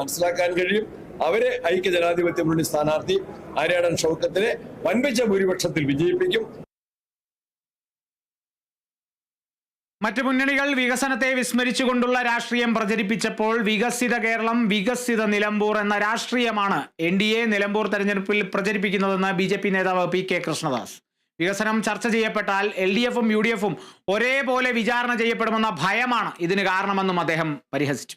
മനസ്സിലാക്കാൻ കഴിയും. അവരെ ഐക്യ ജനാധിപത്യ മുന്നണി സ്ഥാനാർത്ഥി ആര്യാടൻ ഷൗക്കത്തിനെ വൻപിച്ച ഭൂരിപക്ഷത്തിൽ വിജയിപ്പിക്കും. മറ്റു മുന്നണികൾ വികസനത്തെ വിസ്മരിച്ചുകൊണ്ടുള്ള രാഷ്ട്രീയം പ്രചരിപ്പിച്ചപ്പോൾ വികസിത കേരളം വികസിത നിലമ്പൂർ എന്ന രാഷ്ട്രീയമാണ് എൻ ഡി എ നിലമ്പൂർ തെരഞ്ഞെടുപ്പിൽ പ്രചരിപ്പിക്കുന്നതെന്ന് ബി ജെ പി നേതാവ് പി കെ കൃഷ്ണദാസ്. വികസനം ചർച്ച ചെയ്യപ്പെട്ടാൽ എൽ ഡി എഫും യു ഡി എഫും ഒരേപോലെ വിചാരണ ചെയ്യപ്പെടുമെന്ന ഭയമാണ് ഇതിന് കാരണമെന്നും അദ്ദേഹം പരിഹസിച്ചു.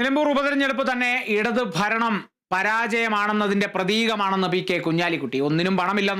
നിലമ്പൂർ ഉപതെരഞ്ഞെടുപ്പ് തന്നെ ഇടത് ഭരണം പരാജയമാണെന്നതിന്റെ പ്രതീകമാണെന്ന് പി കെ കുഞ്ഞാലിക്കുട്ടി. ഒന്നിനും പണമില്ലെന്ന